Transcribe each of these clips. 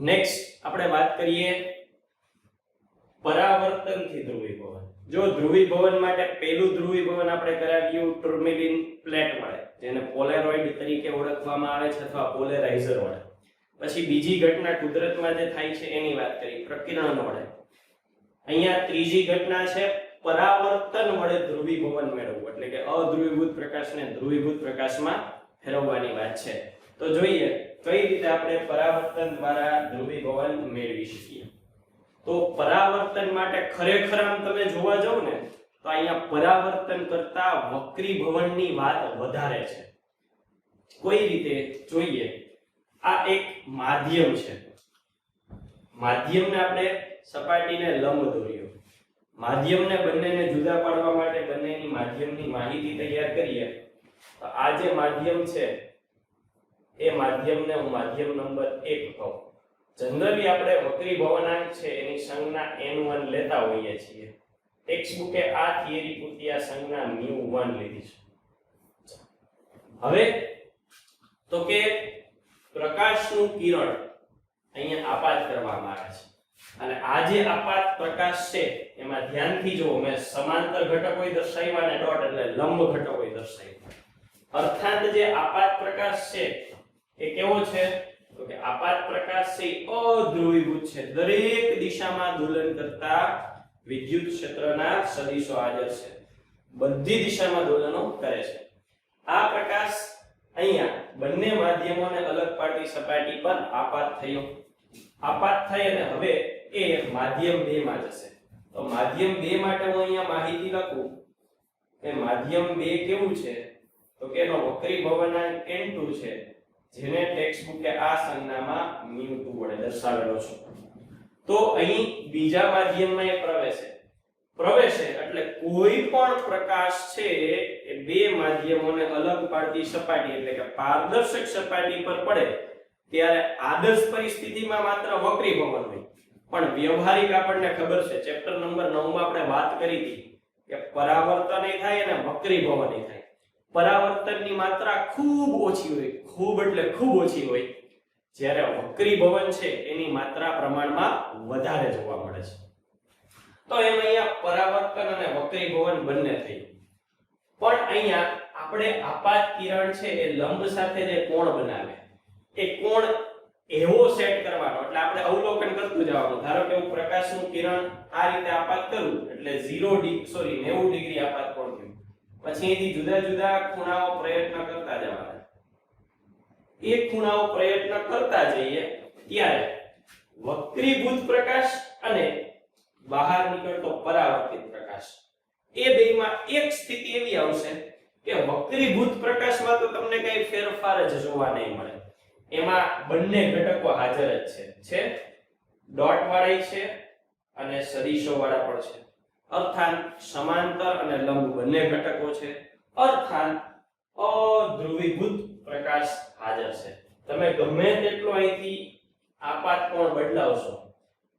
Next આપણે વાત કરીએ પરાવર્તનથી ધ્રુવીભવન જો ધ્રુવીભવન માટે પહેલું ધ્રુવીભવન આપણે કરાવ્યું ટુર્મેલિન પ્લેટ વડે, જેને પોલેરોઇડ તરીકે ઓળખવામાં આવે છે અથવા પોલેરાઇઝર વડે. પછી બીજી ઘટના કુદરતમાં જે થાય છે એની વાત કરી, પ્રકિરણ વડે. અહીંયા ત્રીજી ઘટના છે પરાવર્તન વડે ધ્રુવીભવન મેળવવું, એટલે કે અધ્રુવીભૂત પ્રકાશને ધ્રુવીભૂત પ્રકાશમાં ફેરવવાની વાત છે. તો જોઈએ, કઈ રીતે આપણે પરાવર્તન દ્વારા ધ્રુવીભવન મેળવી શકીએ? તો પરાવર્તન માટે ખરેખર આમ તમે જોવા જાવ ને, તો અહીંયા પરાવર્તન કરતા વક્રીભવનની વાત વધારે છે. કોઈ રીતે? જોઈએ, આ એક માધ્યમ છે. માધ્યમને આપણે સપાટીને લંબ દોર્યો માધ્યમને બંનેને જુદા પાડવા માટે બંનેની માધ્યમની માહિતી તૈયાર કરીએ. તો આ જે માધ્યમ છે એ માધ્યમને હું માધ્યમ નંબર 1 કહું. જનરલી આપણે વક્રી ભવનાંક છે, એની સંજ્ઞા n1 લેતા હોઈએ છીએ. ટેક્સ્ટબુકે આ થિયરી પૂરતી આ સંજ્ઞા μ1 લીધી છે. હવે, તો કે પ્રકાશનું કિરણ અહીંયા આપાત કરવામાં આવે છે. અને આ જે આપાત પ્રકાશ છે, એમાં ધ્યાનથી જુઓ, મેં સમાંતર ઘટકો દર્શાવ્યા અને ડોટ એટલે લંબ ઘટકો દર્શાવ્યા. અર્થાત જે આપાત પ્રકાશ છે એ કેવો છે? તો કે આપાત પ્રકાશ છે અધ્રુવીભૂત છે. દરેક દિશામાં દોલન કરતા વિદ્યુત ક્ષેત્રના સદિશો હાજર છે. બધી દિશામાં દોલનો કરે છે. આ પ્રકાશ અહીંયા બંને માધ્યમોને અલગ પાડતી સપાટી પર આપાત થયો. આપાત થઈ અને હવે એ માધ્યમ 2 માં જશે. તો માધ્યમ 2 માટે હું અહીંયા માહિતી લખું કે માધ્યમ 2 કેવું છે? તો કે એનો વક્રીભવનાંક n2 છે. જેને ટેક્સ્ટ બુકે આ સંજ્ઞામાં μ2 વડે દર્શાવેલો છે. તો અહીં બીજા માધ્યમમાં એ પ્રવેશે. પ્રવેશે એટલે કોઈ પણ પ્રકાશ છે એ બે માધ્યમોને અલગ પાડતી સપાટી એટલે કે પારદર્શક સપાટી પર પડે ત્યારે આદર્શ પરિસ્થિતિમાં માત્ર વક્રી ભવન હોય પણ વ્યવહારિક આપણને ખબર છે ચેપ્ટર નંબર 9 માં આપણે વાત કરી હતી કે પરાવર્તન થાય અને વક્રી ભવન થાય. પરાવર્તનની માત્રા ખૂબ ઓછી હોય, ખૂબ એટલે ખૂબ ઓછી હોય. જ્યારે વક્રી ભવન છે, એની માત્રા પ્રમાણમાં વધારે જોવા મળે છે. તો એમ અહીંયા પરાવર્તન અને વક્રી ભવન બંને થઈ. પણ અહીંયા આપણે આપાત કિરણ છે, એ લંબ સાથે જે કોણ બનાવે, એ કોણ એવો સેટ કરવાનો, એટલે આપણે અવલોકન કરતું જવાનું. ધારો કે હું પ્રકાશનું કિરણ આ રીતે આપાત કરું, એટલે 0 ડિગ્રી સોરી 90 ડિગ્રી આપાત કોણ થયું? પછી એથી જુદા જુદા ખૂણાઓ પ્રયત્ન કરતા જવાના. એ ખૂણાઓ પ્રયત્ન કરતા જઈએ, ત્યારે વક્રીભૂત પ્રકાશ અને બહાર નીકળતો પરાવર્તિત પ્રકાશ. એ બેમાં એક સ્થિતિ એવી આવશે કે વક્રીભૂત પ્રકાશમાં તો તમને કઈ ફેરફાર જ જોવા નહીં મળે. એમાં બંને ઘટકો હાજર જ છે. છે? ડોટ વાળા છે અને સદિશો વાળા પણ છે. અર્થાત સમાંતર અને લંબ બંને ઘટકો છે. અર્થાત અધ્રુવીભૂત પ્રકાશ હાજર છે. તમે ગમે તેટલો અહીંથી આપાત કોણ બદલાવશો.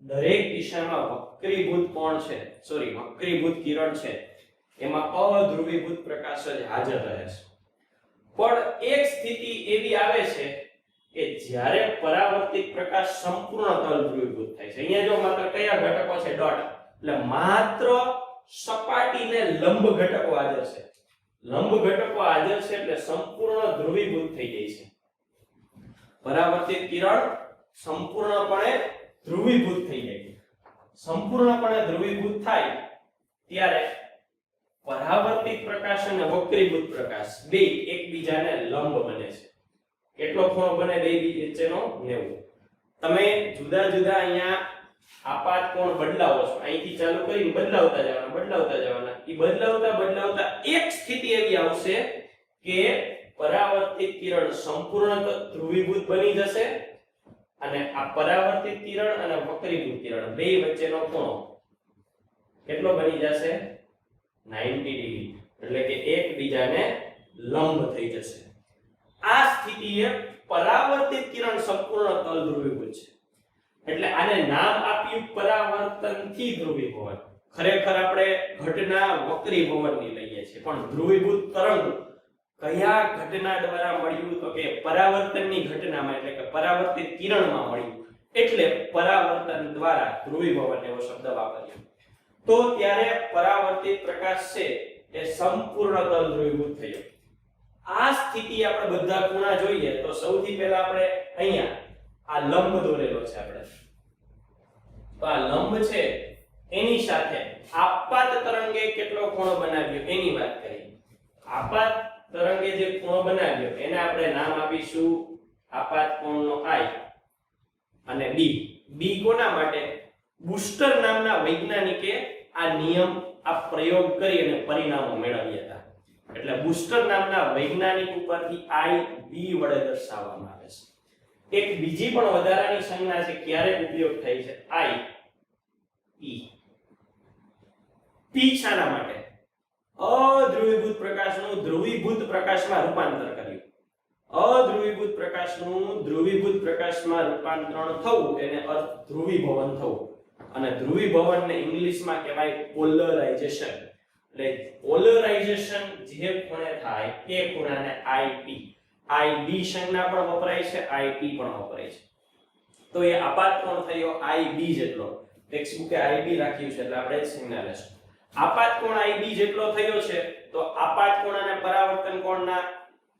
દરેક દિશામાં વક્રીભૂત કોણ છે? સોરી વક્રીભૂત કિરણ છે. એમાં અધ્રુવીભૂત પ્રકાશ જ હાજર રહે છે. પણ એક સ્થિતિ એવી આવે છે કે જ્યારે પરાવર્તિત પ્રકાશ સંપૂર્ણ તલ ધ્રુવીભૂત થાય છે. અહીંયા જો માત્ર કયા ઘટકો છે? ડોટ એટલે માત્ર સપાટીને લંબ ઘટકો હાજર છે. લંબ ઘટકો હાજર છે એટલે સંપૂર્ણ ધ્રુવીભૂત થઈ જાય છે. પરાવર્તિત કિરણ સંપૂર્ણપણે ધ્રુવીભૂત થઈ જાય સંપૂર્ણપણે ધ્રુવીભૂત થાય ત્યારે પરાવર્તિત પ્રકાશ અને વક્રીભૂત પ્રકાશ બે એકબીજાને લંબ બને છે. કેટલો ખૂણો બને બે વચ્ચેનો? 90 તમે જુદા જુદા અહીંયા આપાત કોણ બદલાવો છો? અહીંથી ચાલુ કરીને બદલાવતા જવાના બદલાવતા જવાના. એ બદલાવતા બદલાવતા એક સ્થિતિ એવી આવશે કે પરાવર્તિત કિરણ સંપૂર્ણ ધ્રુવીભૂત બની જશે અને આ પરાવર્તિત કિરણ અને વક્રીભૂત કિરણ બે વચ્ચેનો ખૂણો કેટલો બની જશે? 90 ડિગ્રી. એટલે કે એકબીજાને લંબ થઈ જશે. આ સ્થિતિએ પરાવર્તિત કિરણ સંપૂર્ણ તલ ધ્રુવીભૂત છે. એટલે આને નામ આપ્યું પરાવર્તનથી ધ્રુવીભવન ખરેખર આપણે ઘટના વક્રીભવનની લઈએ છીએ. પણ ધ્રુવીભૂત તરંગ કયા ઘટના દ્વારા મળ્યું તો કે પરાવર્તનની ઘટનામાં, એટલે કે પરાવર્તિત કિરણમાં મળ્યું. એટલે પરાવર્તન દ્વારા ધ્રુવીભવન એવો શબ્દ વાપર્યો તો ત્યારે પરાવર્તિત પ્રકાશ છે, એ સંપૂર્ણ તલ ધ્રુવીભૂત થયો. આ સ્થિતિ આપણે બધા ખૂણા જોઈએ, તો સૌથી પહેલા આપણે અહીંયા આ લંબ દોરેલો છે આપણે. તો આ લંબ છે, એની સાથે આપાત તરંગે કેટલો ખૂણો બનાવ્યો એની વાત કરી આપાત તરંગે જે ખૂણો બનાવ્યો, એને આપણે નામ આપીશું આપાત કોણનો i અને b b કોના માટે? બુસ્ટર નામના વૈજ્ઞાનિકે આ નિયમ, આ પ્રયોગ કરી અને પરિણામો મેળવ્યા હતા. એટલે બુસ્ટર નામના વૈજ્ઞાનિક ઉપરથી i b વડે દર્શાવવામાં આવે છે. એક બીજી પણ વધારાની સંજ્ઞા છે, ક્યારે ઉપયોગ થાય છે? આઈ. ઈ. પી શાના માટે. અધ્રુવીભૂત પ્રકાશનું ધ્રુવીભૂત પ્રકાશમાં રૂપાંતર કર્યું. અધ્રુવીભૂત પ્રકાશનું ધ્રુવીભૂત પ્રકાશમાં રૂપાંતરણ થવું, એને અધ્રુવીભવન થવું. અને ધ્રુવીભવનને ઇંગ્લિશમાં કહેવાય પોલરાઇઝેશન. એટલે પોલરાઇઝેશન જે ખૂણે થાય તે ખૂણાને આઈપી આઈબી સંજ્ઞા પણ વપરાય છે આઈપી પણ વપરાય છે. તો એ આપાત કોણ થયો? આઈબી જેટલો. ટેક્સ્ટબુકે આઈબી રાખ્યું છે, એટલે આપણે સંજ્ઞા લેશું. આપાત કોણ આઈબી જેટલો થયો છે, તો આપાત કોણ અને પરાવર્તન કોણના?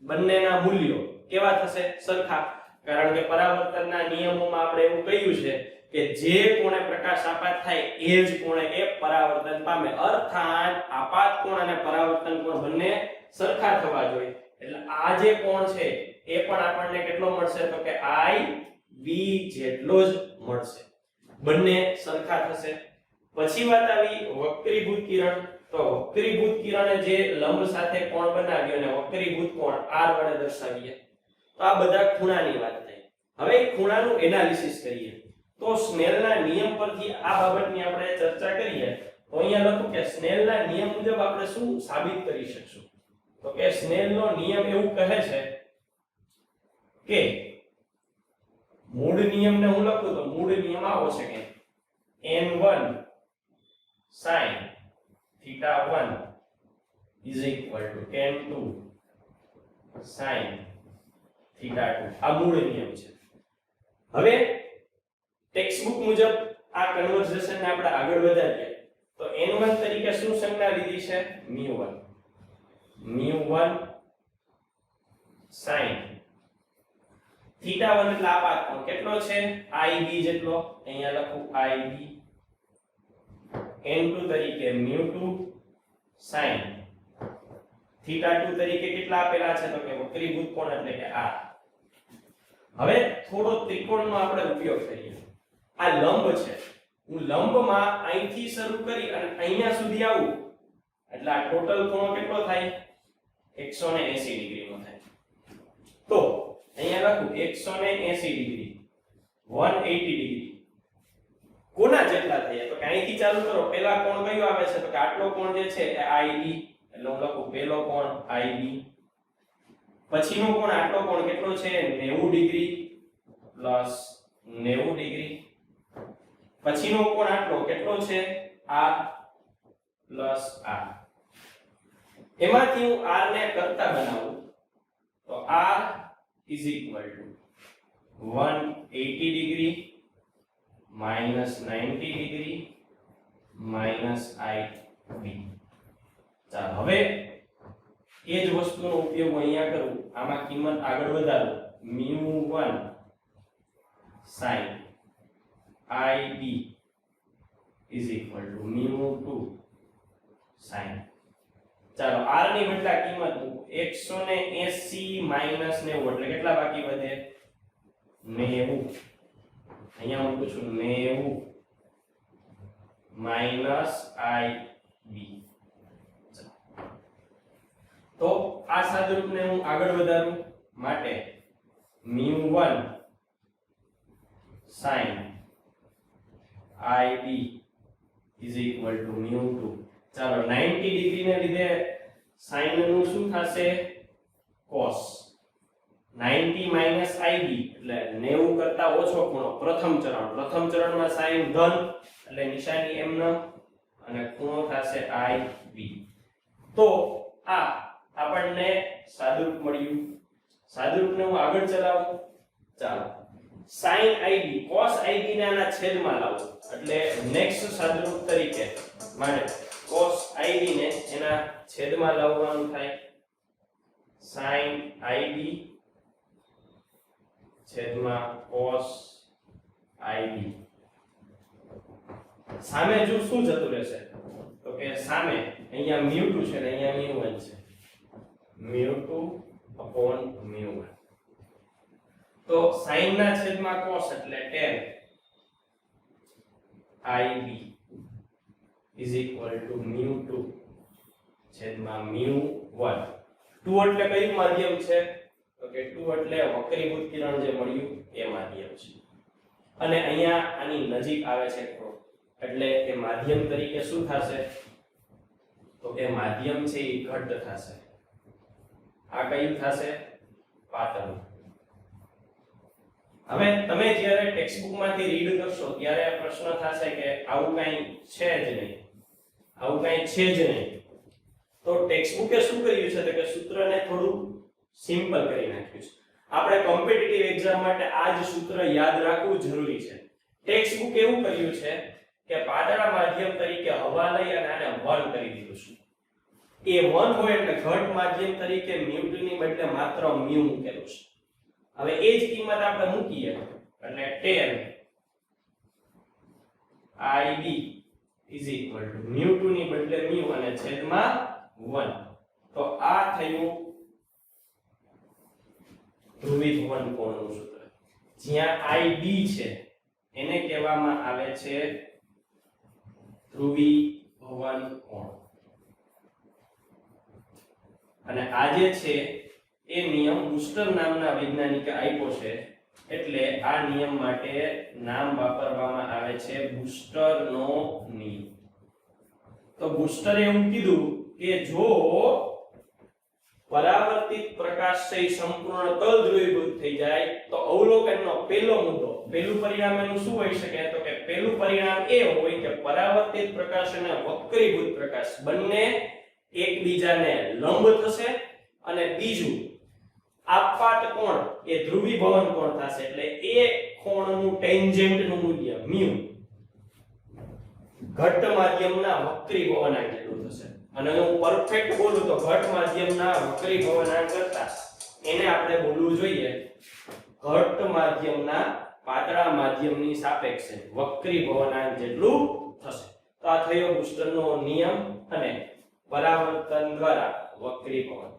બંનેના મૂલ્યો. કેવા થશે? સરખા. કારણ કે પરાવર્તનના નિયમોમાં આપણે એવું કહ્યું છે કે જે કોણે પ્રકાશ આપાત થાય, એ જ કોણે એ પરાવર્તન પામે. અર્થાત, આપાત કોણ અને પરાવર્તન કોણ બંને સરખા થવા જોઈએ. એટલે આ જે કોણ છે, એ પણ આપણને કેટલો મળશે? તો કે i v જેટલો જ મળશે. બંને સરખા થશે. પછી વાત આવી વક્રીભૂત કિરણ. તો વક્રીભૂત કિરણે જે લંબ સાથે કોણ બનાવ્યો અને વક્રીભૂત કોણ r વડે દર્શાવીએ. તો આ બધા ખૂણાની વાત થઈ. હવે ખૂણાનું એનાલિસિસ કરીએ. તો સ્નેલના નિયમ પરથી આ બાબતની આપણે ચર્ચા કરીએ. તો અહીંયા લખું કે સ્નેલના નિયમ મુજબ આપણે શું સાબિત કરી શકશું? તો કે સ્નેલનો નિયમ એવું કહે છે કે મૂળ નિયમને હું લખું તો મૂળ નિયમ આવો છે કે n1 sin theta 1 is equal to n2 sin theta 2 આ મૂળ નિયમ છે. હવે ટેક્સ્ટ બુક મુજબ આ કન્વર્ઝેશન ને આપણે આગળ વધારીએ. તો n1 તરીકે શું સંજ્ઞા લીધી છે? Mu1 mu1 sin થીટા 1 એટલે આ પાથ કોણ કેટલો છે? Ib જેટલો. અહીંયા લખું ib n2 તરીકે mu2 sin થીટા 2 તરીકે કેટલા આપેલા છે? તો કે વક્રીભૂત કોણ એટલે કે આ હવે થોડો ત્રિકોણનો આપણે ઉપયોગ કરીએ. આ લંબ છે. હું લંબમાં અહીંથી શરૂ કરી અને અહીંયા સુધી આવું. એટલે આ ટોટલ કોણ કેટલો થાય? 180 ડિગ્રીનો થાય તો અહીંયા લખું 180 ડિગ્રી 180 ડિગ્રી કોના જેટલા થયા તો કે અહીંથી ચાલુ કરો પહેલા કોણ કયો આવે છે તો કે આટલો કોણ જે છે? એ IB એટલે હું લખું પહેલો કોણ? IB પછીનો કોણ? આટલો કોણ કેટલો છે? 90 ડિગ્રી પ્લસ 90 ડિગ્રી. પછીનો કોણ આટલો? કેટલો છે? r પ્લસ r એમાંથી હું r ને કરતા બનાવું, તો r is equal to 180 degree minus 90 degree minus ib ચાલો, હવે એ જ વસ્તુનો ઉપયોગ અહીંયા કરું, આમાં કિંમત આગળ વધારું. mu1 sin ib is equal to mu2 sin ચાલો, r ની બદલા કિંમત મૂકો. 180 માઇનસ 90 એટલે કેટલા બાકી વધે? 90 અહીંયા મૂકું છું 90 માઇનસ ib તો આ સાદુરૂપને હું આગળ વધારું માટે μ1 sin ib is equal to mu2 ચાલો 90 ડિગ્રી ને લીધે sin નું શું થશે? cos. 90 minus ib એટલે 90 કરતા ઓછો ખૂણો, પ્રથમ ચરણ. પ્રથમ ચરણમાં sin ધન એટલે નિશાની એમ ન, અને ખૂણો થશે ib તો આ આપણને સાદુરૂપ મળ્યું. સાદુરૂપને હું આગળ ચલાવું. ચાલો. sin ib cos ib ને આના છેદમાં લાવું. એટલે નેક્સ્ટ સાદુરૂપ તરીકે માટે cos ib ને એના છેદમાં લાવવાનું થાય. Sin ib છેદમાં cos ib સામે જો શું જતું રહેશે? તો કે સામે અહીંયા μ2 છે ને અહીંયા μ1 છે. Μ2 upon μ1 તો sin ના છેદમાં cos એટલે tan ib is equal to mu2 છેદમાં mu1 2 એટલે કયું માધ્યમ છે? તો કે 2 એટલે વક્રીભૂત કિરણ જે મળ્યું એ માધ્યમ છે. અને અહીંયા આની નજીક આવે છે એટલે એ માધ્યમ તરીકે શું થશે? તો કે માધ્યમ છે એ ઘટ્ટ થશે. આ કયું થશે? પાતળું. હવે તમે જ્યારે ટેક્સ્ટબુકમાંથી રીડ કરશો, ત્યારે આ પ્રશ્ન થશે કે આવું કાંઈ છે જ નહીં. આવું કાંઈ છે જ નહીં. તો ટેક્સ્ટબુકે શું કર્યું છે? કે સૂત્રને થોડું સિમ્પલ કરી નાખ્યું છે. આપણે કોમ્પિટિટિવ એક્ઝામ માટે આ જ સૂત્ર યાદ રાખવું જરૂરી છે. ટેક્સ્ટબુક એવું કર્યું છે કે પાતળા માધ્યમ તરીકે હવા લઈ અને આને વન કરી દીધું છે. એ વન હોય એટલે ઘટ માધ્યમ તરીકે મ્યુ બદલે માત્ર મ્યુ મૂકેલું છે. હવે એ જ કિંમત આપણે મૂકીએ. એટલે 10 ib is equal to mu2 ની બદલે mu અને છેદમાં 1 તો આ થયું ધ્રુવીભવન કોણનું સૂત્ર. જ્યાં ib છે, એને કહેવામાં આવે છે ધ્રુવીભવન કોણ. અને આ જે છે, એ નિયમ બુસ્ટર નામના વૈજ્ઞાનિકે આપ્યો છે. એટલે આ નિયમ માટે નામ વાપરવામાં આવે છે બુસ્ટરનો નિયમ. તો બુસ્ટરે એવું કીધું કે જો પરાવર્તિત પ્રકાશ છે સંપૂર્ણ તલ ધ્રુવીભૂત થઈ જાય, તો અવલોકનનો પહેલો મુદ્દો, પહેલું પરિણામ એનું શું હોઈ શકે? તો કે પહેલું પરિણામ એ હોય કે પરાવર્તિત પ્રકાશ અને વક્રીભૂત પ્રકાશ બંને એકબીજાને લંબ થશે અને બીજું આપપાત કોણ? એ ધ્રુવીભવન કોણ થશે? એટલે એ કોણનું ટેન્જેન્ટનું મૂલ્ય મ્યુ ઘટ માધ્યમના વક્રીભવનાંક જેટલું થશે. અને હું પરફેક્ટ બોલું તો ઘટ માધ્યમના વક્રીભવનાંક કરતા એને આપણે બોલવું જોઈએ. ઘટ માધ્યમના પાતળા માધ્યમની સાપેક્ષે વક્રીભવનાંક જેટલું થશે. તો આ થયો બુસ્ટરનો નિયમ અને પરાવર્તન દ્વારા વક્રીભવન